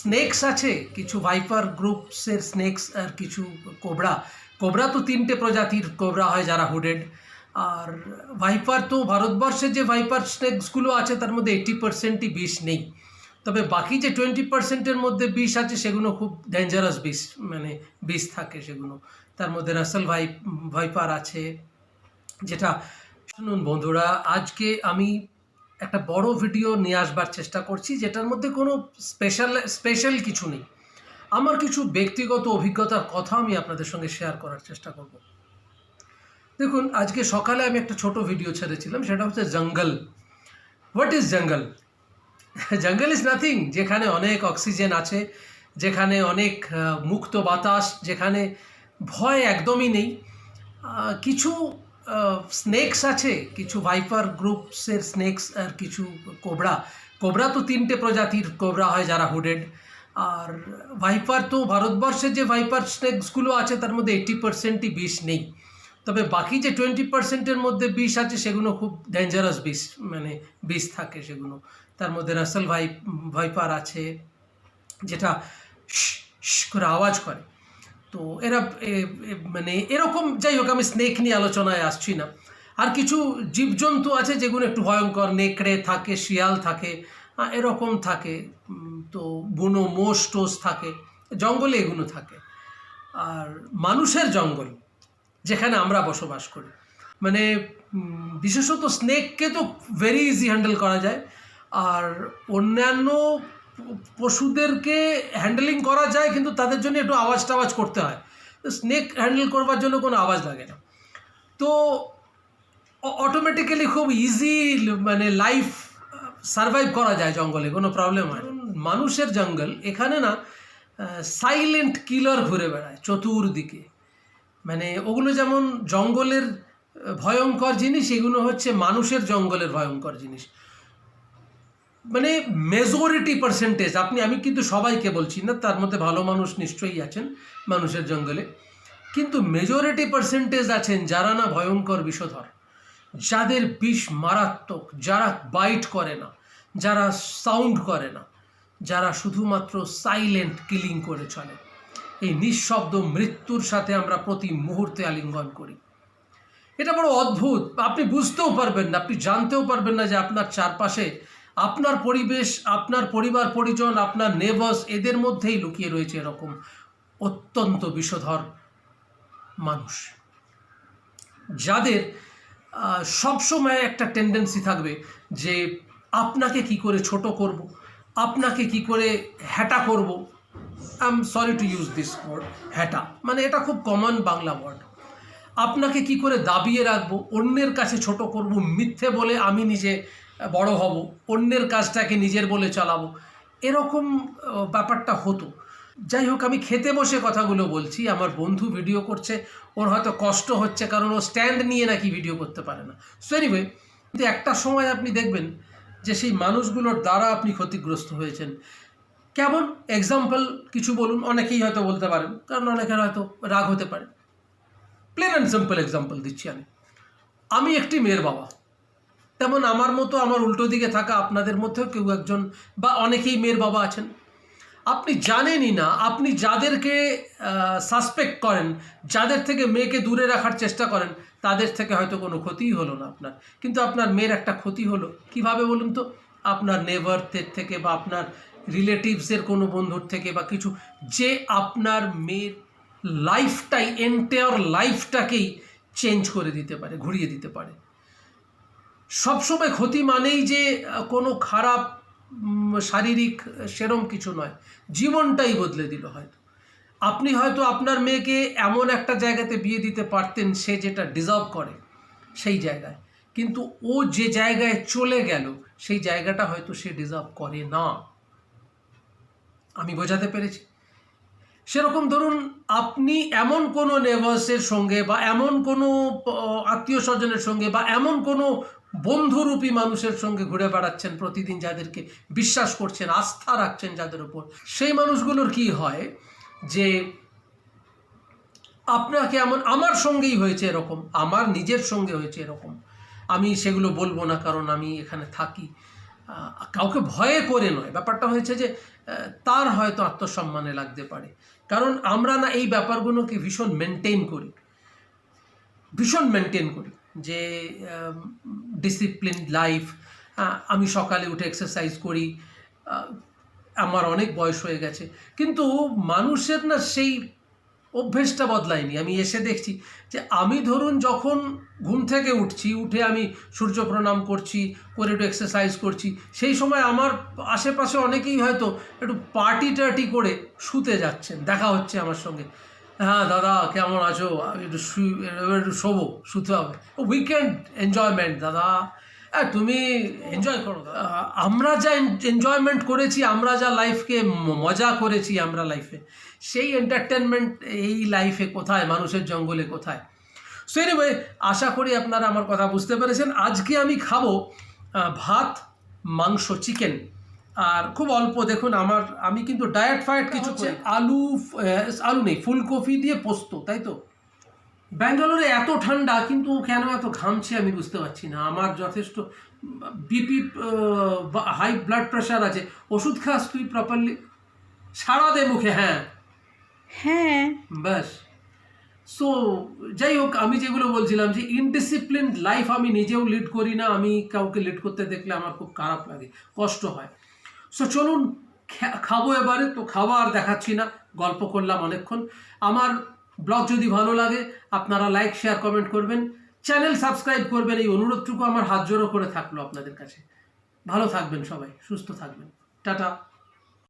Snake's আছে, কিছু viper গ্রুপসের snake's আর কিছু কোবরা কোবরা তো তিনটে প্রজাতির কোবরা হয় যারা হুডেড আর ভাইপার তো ভারতবর্ষে যে ভাইপার স্নেকসগুলো আছে, তার মধ্যে এইটি পার্সেন্টই বিষ নেই। তবে বাকি যে টোয়েন্টি পার্সেন্টের মধ্যে বিষ আছে, সেগুলো খুব ডেঞ্জারাস বিষ মানে বিষ থাকে সেগুলো। তার মধ্যে রাসেল ভাই ভাইপার আছে। যেটা, শুনুন বন্ধুরা, আজকে আমি একটা বড় ভিডিও নিয়ে আসবার চেষ্টা করছি, যেটার মধ্যে কোনো স্পেশাল স্পেশাল কিছু নেই। আমার কিছু ব্যক্তিগত অভিজ্ঞতার কথা আমি আপনাদের সঙ্গে শেয়ার করার চেষ্টা করব। দেখুন, আজকে সকালে আমি একটা ছোট ভিডিও ছেড়েছিলাম, সেটা হচ্ছে জঙ্গল। হোয়াট ইজ জঙ্গল? জঙ্গল ইজ নাথিং যেখানে অনেক অক্সিজেন আছে, যেখানে অনেক মুক্ত বাতাস, যেখানে ভয় একদমই নেই। কিছু স্নেকস আছে, কিছু ভাইপার গ্রুপসের স্নেকস আর কিছু কোবরা কোবরা তো তিনটে প্রজাতির কোবরা হয় যারা হুডেড আর ভাইপার তো ভারতবর্ষে যে ভাইপার স্নেকসগুলো আছে, তার মধ্যে এইটি পার্সেন্টই বিষ নেই। তবে বাকি যে টোয়েন্টি পার্সেন্টের মধ্যে বিষ আছে, সেগুলো খুব ডেঞ্জারাস বিষ মানে বিষ থাকে সেগুলো। তার মধ্যে রাসেল ভাই ভাইপার আছে, যেটা করে আওয়াজ করে। তো এরা মানে এরকম যাই হোক আমি স্নেক নিয়ে আলোচনায় আসছি না। আর কিছু জীবজন্তু আছে যেগুলো একটু ভয়ঙ্কর, নেকড়ে থাকে, শিয়াল থাকে এরকম থাকে তো বুনো, মোষ টোস থাকে, জঙ্গলে এগুলো থাকে। আর মানুষের জঙ্গল, যেখানে আমরা বসবাস করি। মানে বিশেষত স্নেককে তো ভেরি ইজি হ্যান্ডেল করা যায়। আর অন্যান্য পশুদেরকে হ্যান্ডেলিং করা যায়, কিন্তু তাদের জন্য একটু আওয়াজ টাওয়াজ করতে হয়। স্নেক হ্যান্ডেল করবার জন্য কোনো আওয়াজ লাগে না। তো অটোমেটিক্যালি খুব ইজি মানে লাইফ সারভাইভ করা যায় জঙ্গলে, কোনো প্রবলেম হয় মানুষের জঙ্গল, এখানে না সাইলেন্ট কিলার ঘুরে বেড়ায় চতুর্দিকে। মানে ওগুলো যেমন জঙ্গলের ভয়ঙ্কর জিনিস, এগুলো হচ্ছে মানুষের জঙ্গলের ভয়ঙ্কর জিনিস। মানে মেজরিটি পার্সেন্টেজ আপনি, আমি কিন্তু সবাইকে বলছি না, তার মধ্যে ভালো মানুষ নিশ্চয়ই আছেন মানুষের জঙ্গলে, কিন্তু মেজরিটি পার্সেন্টেজ আছেন যারা না ভয়ঙ্কর বিষধর, যাদের বিষ মারাত্মক, যারা বাইট করে না, যারা সাউন্ড করে না, যারা শুধুমাত্র সাইলেন্ট কিলিং করে চলে। এই নিঃশব্দ মৃত্যুর সাথে আমরা প্রতি মুহূর্তে আলিঙ্গন করি। এটা বড় অদ্ভুত। আপনি বুঝতেও পারবেন না, আপনি জানতেও পারবেন না যে আপনার চারপাশে আপনার পরিবেশ, আপনার পরিবার পরিজন, আপনার নেবার্স এদের মধ্যেই লুকিয়ে রয়েছে এরকম অত্যন্ত বিষধর মানুষ। যাদের সবসময় একটা টেন্ডেন্সি থাকবে যে আপনাকে কি করে ছোট করব, আপনাকে কি করে হ্যাটা করব। I am sorry to use this word হ্যাটা। মানে এটা খুব কমন বাংলা ওয়ার্ড আপনাকে কি করে দাবিয়ে রাখব, অন্যের কাছে ছোট করব, মিথ্যে বলে আমি নিজে বড় হব, অন্যের কাজটাকে নিজের বলে চালাবো, এরকম ব্যাপারটা হতো। যাই হোক, আমি খেতে বসে কথাগুলো বলছি, আমার বন্ধু ভিডিও করছে, ওর হয়তো কষ্ট হচ্ছে, কারণ ও স্ট্যান্ড নিয়ে নাকি ভিডিও করতে পারে না। সো এনিওয়ে কিন্তু একটা সময় আপনি দেখবেন যে সেই মানুষগুলোর দ্বারা আপনি ক্ষতিগ্রস্ত হয়েছেন। কেমন? এক্সাম্পল কিছু বলুন, অনেকেই হয়তো বলতে পারেন, কারণ অনেকের হয়তো রাগ হতে পারে। প্লেন অ্যান্ড সিম্পল এক্সাম্পল দিচ্ছি আমি। আমি একটি মেয়ের বাবা। তেমন আমার মতো আমার উল্টো দিকে থাকা আপনাদের মধ্যেও কেউ একজন বা অনেকেই মেয়ের বাবা আছেন। আপনি জানেনই না, আপনি যাদেরকে সাসপেক্ট করেন, যাদের থেকে মেয়েকে দূরে রাখার চেষ্টা করেন, তাদের থেকে হয়তো কোনো ক্ষতিই হলো না আপনার। কিন্তু আপনার মেয়ের একটা ক্ষতি হলো। কীভাবে বলুন তো? আপনার নেভারদের থেকে বা আপনার রিলেটিভসের কোনো বন্ধুর থেকে বা কিছু। যে আপনার মেয়ের লাইফটাই এন্টায়ার লাইফটাকেই চেঞ্জ করে দিতে পারে, ঘুরিয়ে দিতে পারে। সবসময় ক্ষতি মানেই যে কোনো খারাপ শারীরিক, সেরম কিছু নয়। জীবনটাই বদলে দিল হয়তো। আপনি হয়তো আপনার মেয়েকে এমন একটা জায়গাতে বিয়ে দিতে পারতেন, সে যেটা ডিজার্ভ করে, সেই জায়গায়। কিন্তু ও যে জায়গায় চলে গেল, সেই জায়গাটা হয়তো সে ডিজার্ভ করে না। আমি বোঝাতে পেরেছি? সেরকম ধরুন আপনি এমন কোনো নেভার্সের সঙ্গে বা এমন কোনো আত্মীয় স্বজনের সঙ্গে বা এমন কোনো বন্ধুরূপী মানুষের সঙ্গে ঘুরে বেড়াচ্ছেন প্রতিদিন যাদেরকে বিশ্বাস করছেন, আস্থা রাখছেন যাদের উপর সেই মানুষগুলোর কি হয় যে আপনাকে এমন, আমার সঙ্গেই হয়েছে এরকম, আমার নিজের সঙ্গে হয়েছে এরকম, আমি সেগুলো বলব না কারণ আমি এখানে থাকি। কাউকে ভয়ে করে নয়। ব্যাপারটা হয়েছে যে তার হয়তো আত্মসম্মানে লাগতে পারে। কারণ আমরা না এই ব্যাপারগুলোকে ভীষণ মেনটেন করি। ভীষণ মেনটেন করি যে ডিসিপ্লিন লাইফ আমি সকালে উঠে এক্সারসাইজ করি আমার অনেক বয়স হয়ে গেছে। কিন্তু মানুষের না সেই অভ্যেসটা বদলায়নি। আমি এসে দেখছি যে আমি ধরুন যখন ঘুম থেকে উঠছি, উঠে আমি সূর্য প্রণাম করছি, করে একটু এক্সারসাইজ করছি, সেই সময় আমার আশেপাশে অনেকেই হয়তো একটু পার্টি টার্টি করে শুতে যাচ্ছেন, দেখা হচ্ছে আমার সঙ্গে। হ্যাঁ দাদা, কেমন আছো? একটু একটু শোবো, শুতে হবে। উইকেন্ড এনজয়মেন্ট দাদা তুমি এনজয় করো আমরা যা এনজয়মেন্ট করেছি আমরা যা লাইফকে মজা করেছি আমরা লাইফে সেই এন্টারটেনমেন্ট এই লাইফে কোথায় মানুষের জঙ্গলে কোথায়? সো এনিওয়ে আশা করি আপনারা আমার কথা বুঝতে পেরেছেন। আজকে আমি খাব ভাত মাংস চিকেন আর খুব অল্প দেখুন আমার আমি কিন্তু ডায়েট ফায়েট কিছু হচ্ছে আলু আলু নেই ফুলকপি দিয়ে পোস্ত তাই তো? ব্যাঙ্গালোরে এত ঠান্ডা কিন্তু কেন এত ঘামছে আমি বুঝতে পারছি না। আমার যথেষ্ট বিপি হাই ব্লাড প্রেশার আছে। ওষুধ খাস তুই প্রপারলি সারা দে মুখে হ্যাঁ। হ্যাঁ। ব্যাস। সো যাই হোক আমি যেগুলো বলছিলাম যে ইনডিসিপ্লিন লাইফ আমি নিজেও লিড করি না আমি কাউকে লিড করতে দেখলে আমার খুব খারাপ লাগে কষ্ট হয়। সো চলুন খাব এবারে তো আর দেখাচ্ছি না গল্প করলাম অনেকক্ষণ। আমার ব্লগ যদি ভালো লাগে, আপনারা লাইক শেয়ার কমেন্ট করবেন। চ্যানেল সাবস্ক্রাইব করবেন, এই অনুরোধটুকু আমার হাত জোড়ো করে থাকল আপনাদের কাছে। ভালো থাকবেন সবাই, সুস্থ থাকবেন। টাটা।